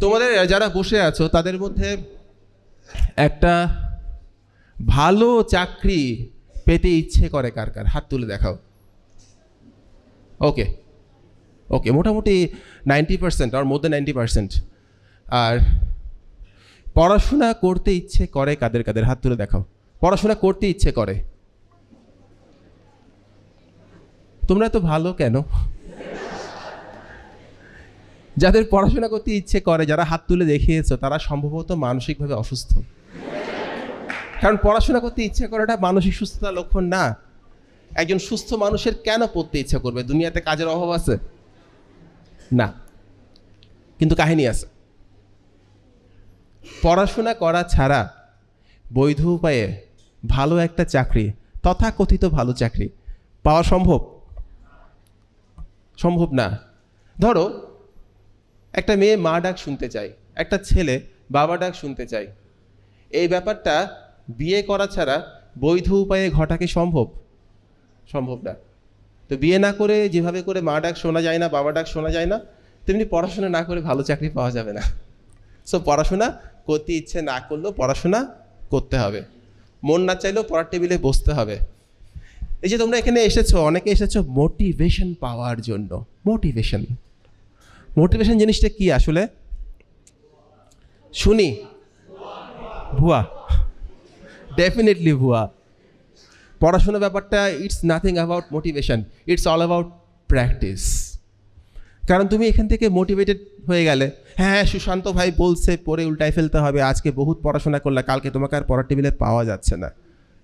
তোমাদের যারা বসে আছো, তাদের মধ্যে একটা ভালো চাকরি পেতে ইচ্ছে করে কার কার? হাত তুলে দেখাও। ওকে ওকে মোটামুটি ninety percent or more than ninety percent আর পড়াশোনা করতে ইচ্ছে করে কাদের কাদের? হাত তুলে দেখাও। পড়াশোনা করতে ইচ্ছে করে। তোমরা তো ভালো কেন? যাদের পড়াশোনা করতে ইচ্ছে করে, যারা হাত তুলে দেখিয়েছো, তারা সম্ভবত মানসিকভাবে অসুস্থ। কারণ পড়াশোনা করতে ইচ্ছে করাটা মানসিক সুস্থতার লক্ষণ না। একজন সুস্থ মানুষের কেন পড়তে ইচ্ছা করবে? দুনিয়াতে কাজের অভাব আছে? না। কিন্তু কাহিনী আছে। পড়াশোনা করা ছাড়া বৈধ উপায়ে ভালো একটা চাকরি, তথাকথিত ভালো চাকরি পাওয়া সম্ভব? সম্ভব না। ধরো একটা মেয়ে মা ডাক শুনতে চায়, একটা ছেলে বাবা ডাক শুনতে চায়। এই ব্যাপারটা বিয়ে করা ছাড়া বৈধ উপায়ে ঘটা কি সম্ভব? সম্ভব না। তো বিয়ে না করে যেভাবে করে মা ডাক শোনা যায় না, বাবা ডাক শোনা যায় না, তেমনি পড়াশোনা না করে ভালো চাকরি পাওয়া যাবে না। সো পড়াশোনা করতে ইচ্ছে না করলেও পড়াশোনা করতে হবে। মন না চাইলেও পড়ার টেবিলে বসতে হবে। এই যে তোমরা এখানে এসেছ, অনেকে এসেছ মোটিভেশন পাওয়ার জন্য। মোটিভেশন মোটিভেশন জিনিসটা কি আসলে? শুনি। ভুয়া। ডেফিনেটলি ভুয়া। পড়াশোনা ব্যাপারটা it's nothing about motivation it's all about practice কারণ তুমি এখান থেকে মোটিভেটেড হয়ে গেলে হ্যাঁ সুশান্ত ভাই বলছে পরে উল্টায় ফেলতে হবে, আজকে বহুত পড়াশোনা করলে, কালকে তোমাকে আর পড়ার টেবিলে পাওয়া যাচ্ছে না।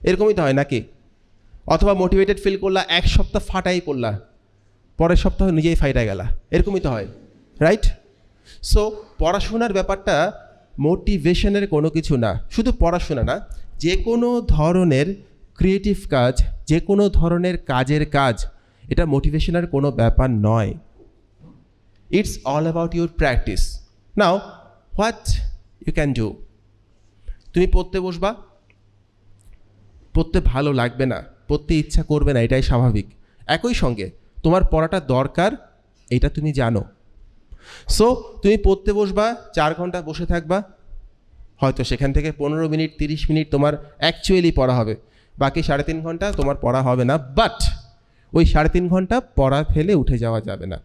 এরকমই তো হয় নাকি? অথবা মোটিভেটেড ফিল করলা, এক সপ্তাহ ফাটাই পড়লা, পরের সপ্তাহ নিজেই ফাইটা গেলা, এরকমই তো হয়। রাইট সো পড়াশোনার ব্যাপারটা মোটিভেশনের কোনো কিছু না। শুধু পড়াশোনা না, যে কোনো ধরনের ক্রিয়েটিভ কাজ, যে কোনো ধরনের কাজের কাজ, এটা মোটিভেশনের কোনো ব্যাপার নয়। It's all about your practice now what you can do তুমি পড়তে বসবা? পড়তে ভালো লাগবে না। পড়তে ইচ্ছা করবে না, এটাই স্বাভাবিক। একই সঙ্গে, তোমার পড়াটা দরকার, এটা তুমি জানো। সো তুমি পড়তে বসবা, চার ঘণ্টা বসে থাকবা, হয়তো সেখান থেকে পনেরো মিনিট, তিরিশ মিনিট তোমার অ্যাকচুয়ালি পড়া হবে। বাকি সাড়ে তিন ঘণ্টা তোমার পড়া হবে না বাট ওই সাড়ে তিন ঘণ্টা পড়া ফেলে উঠে যাওয়া যাবে না।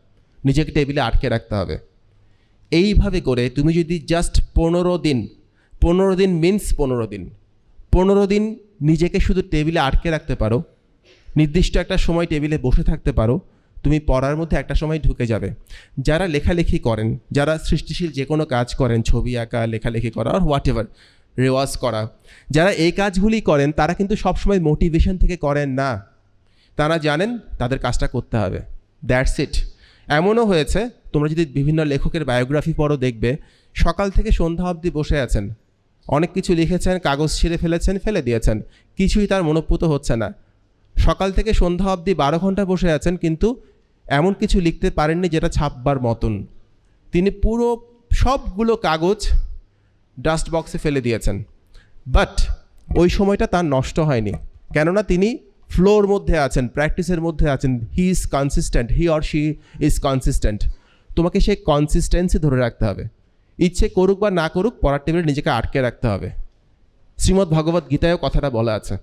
নিজেকে টেবিলে আটকে রাখতে হবে। এইভাবে করে তুমি যদি জাস্ট পনেরো দিন পনেরো দিন মিন্স পনেরো দিন পনেরো দিন নিজেকে শুধু টেবিলে আটকে রাখতে পারো, নির্দিষ্ট একটা সময় টেবিলে বসে থাকতে পারো তুমি পড়ার মধ্যে একটা সময় ঢুকে যাবে। যারা লেখালেখি করেন, যারা সৃষ্টিশীল যে কোনো কাজ করেন, ছবি আঁকা, লেখালেখি করা আর হোয়াট এভার রেওয়াজ করা, যারা এই কাজগুলি করেন, তারা কিন্তু সবসময় মোটিভেশন থেকে করেন না। তারা জানেন তাদের কাজটা করতে হবে। দ্যাটস ইট এমনও হয়েছে, তোমরা যদি বিভিন্ন লেখকের বায়োগ্রাফি পড়ো, দেখবে, সকাল থেকে সন্ধ্যা অবধি বসে আছেন। অনেক কিছু লিখেছেন, কাগজ ছিঁড়ে ফেলেছেন, ফেলে দিয়েছেন। কিছুই তার মনোপুত হচ্ছে না। সকাল থেকে সন্ধ্যা অবধি বারো ঘণ্টা বসে আছেন, কিন্তু এমন কিছু লিখতে পারেননি যেটা ছাপবার মতন। তিনি পুরো সবগুলো কাগজ ডাস্ট বক্সে ফেলে দিয়েছেন। বাট ওই সময়টা তার নষ্ট হয়নি। কেননা তিনি ফ্লোর মধ্যে আছেন প্র্যাকটিসের মধ্যে আছেন। He is consistent he or she is consistent তোমাকে সেই কনসিস্টেন্সি ধরে রাখতে হবে। ইচ্ছে করুক বা না করুক, পড়ার টেবিলে নিজেকে আটকে রাখতে হবে। শ্রীমদ্ ভগবত গীতায়ও কথাটা বলা আছে।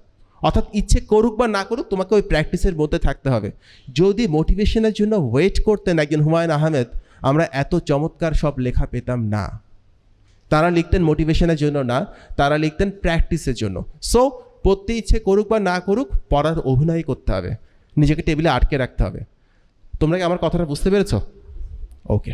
অর্থাৎ ইচ্ছে করুক বা না করুক, তোমাকে ওই প্র্যাকটিসের মধ্যে থাকতে হবে। যদি মোটিভেশনের জন্য ওয়েট করতেন একজন হুমায়ুন আহমেদ, আমরা এত চমৎকার সব লেখা পেতাম না। তারা লিখতেন মোটিভেশনের জন্য না, তারা লিখতেন প্র্যাকটিসের জন্য। সো পড়তে ইচ্ছে করুক বা না করুক, পড়ার অভিনয় করতে হবে। নিজেকে টেবিলে আটকে রাখতে হবে। তোমরা কি আমার কথাটা বুঝতে পেরেছ? ওকে